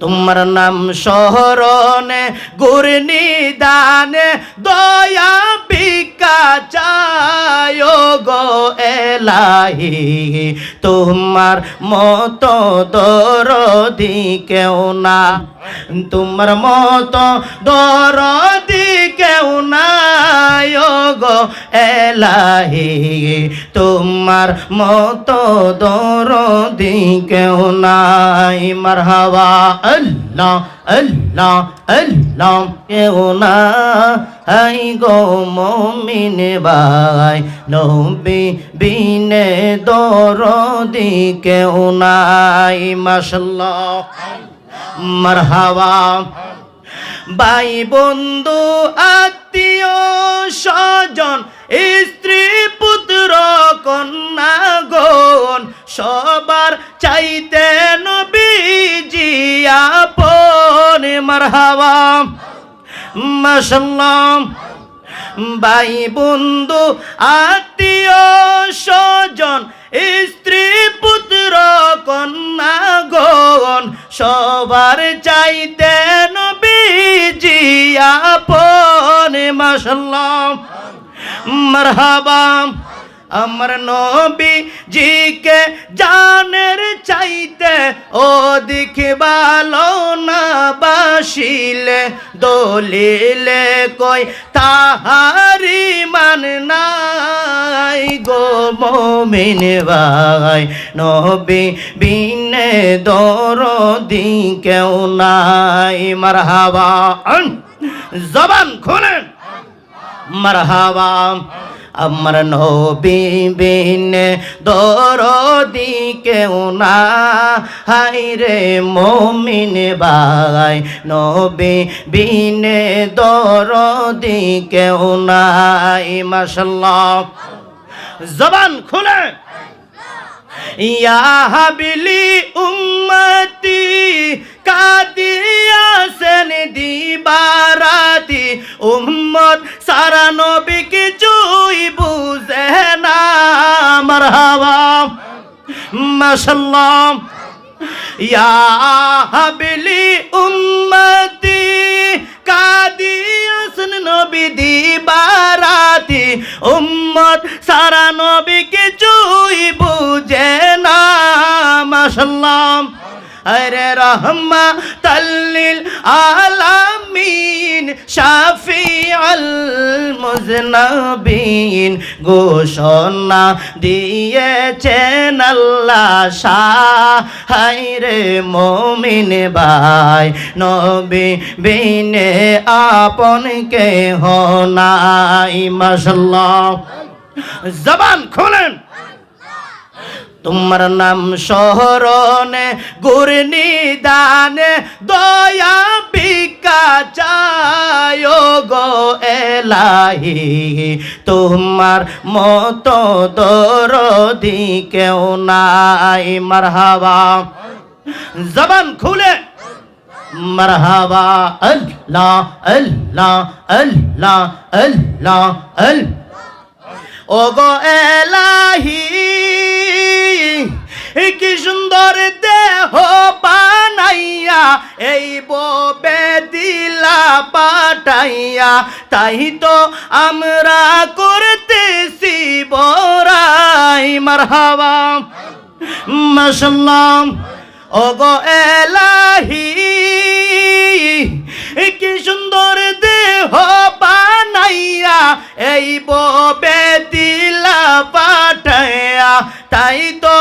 তোমার নাম শহরনে গুরনি দানে দয়া ভিক্ষা চায় গো এলাহি। তোমার মতো দরদি কেউ না, তোমার মতো দরদি কেউ নাই গো এলাহি তোমার মতো দরদি কেউ নাই। মারহাবা, আল্লাহ আল্লাহ আল্লাহ, কেউ না। হাই গো মমিন ভাই, নবী বিনে দরদি কেউ নাই। মাশাল্লাহ মারহাবা। ভাই বন্ধু, আত্মীয় স্বজন স্ত্রী পুত্র কন্যা গণ সবার চাইতে নবীজি আপন। মারহাবা। মাশাল্লাহ। ভাই বন্ধু আত্মীয় স্বজন স্ত্রী পুত্র কন্যা গণ সবার মারহাবা। আমার নবী জিকে জানের চাইতে ও দিকে ভালো না বাসিলে, দলিলে কই তাহারি মান নাই গো মমিন ভাই। নবী বিনে দরদি কেউ নাই, মারহাবা। জবান খোলেন। মারহাবা আমার নবী বিনে দরদি কেউ না হাই রে মমিন ভাই নবী বিনে দরদি কেউ নাই মাশাল্লাহ জবান খুলে ইয়া হাবিলি উম্মতি কাদিয়াসেন দিবারাতি উম্মত সারা নবী কিছুই বুঝে না। মারহাবা। মাশাল্লাহ। ইয়া হাবিলি উম্মতি কাদিয়াসেন নবী দিবারাতি। উম্মত, সারা নবী কিছুই বুঝে না। মাশাল্লাহ। আরে রহমা, তাল্লিল আলামিন মুজনবিন ঘোষণা দিয়েছেন আল্লাহ শাহ। রে মমিন ভাই নবী বিনে আপন কে হনাই মাশাল্লাহ জবান খোলেন। তোমার নাম শহরনে গুরনি দানে দয়া এলাহি তোমার মতো দরদি কেউ নাই। মারহাবা। জবান খুলে। মারহাবা। আল্লাহ আল্লাহ আল্লাহ আল্লাহ আল্লাহ। ও গো এলাহি, কি সুন্দর দেহ বানাইয়া এই ববে পাঠাইয়া, তাই তো আমরা করতেছি বরাই মারহাবা। মাশাল্লাহ। ও গো এলাহি, কি সুন্দর দেহ বানাইয়া এই ববে দিলা পাঠাইয়া, তাই তো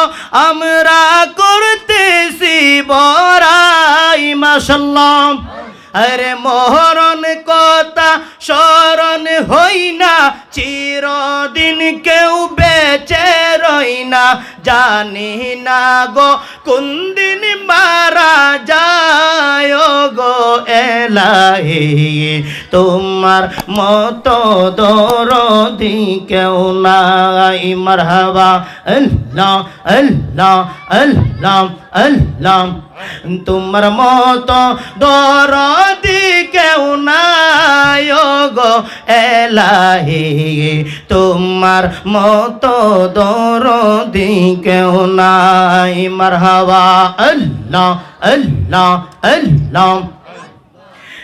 আমরা করতেছি বরাই মাসাল্লাহ আরে মোহরণ কথা স্মরণ হই না, চিরদিন কেউ বেঁচে রই না। জানি না গো কোন দিন মারা যায় গো এলাহি, তোমার মতো দরদি কেউ নাই। মারহাবা। আল্লাহ আল্লাহ আল্লাহ আল্লাহ। তোমার মতো দরদি কেউ নাই গো এলাহি। তোমার মতো দরদি কেউ নাই। মারহাবা, আল্লাহ আল্লাহ আল্লাহ।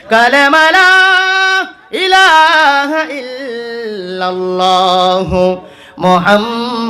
কালেমালা, ইলাহা ইল্লাল্লাহ।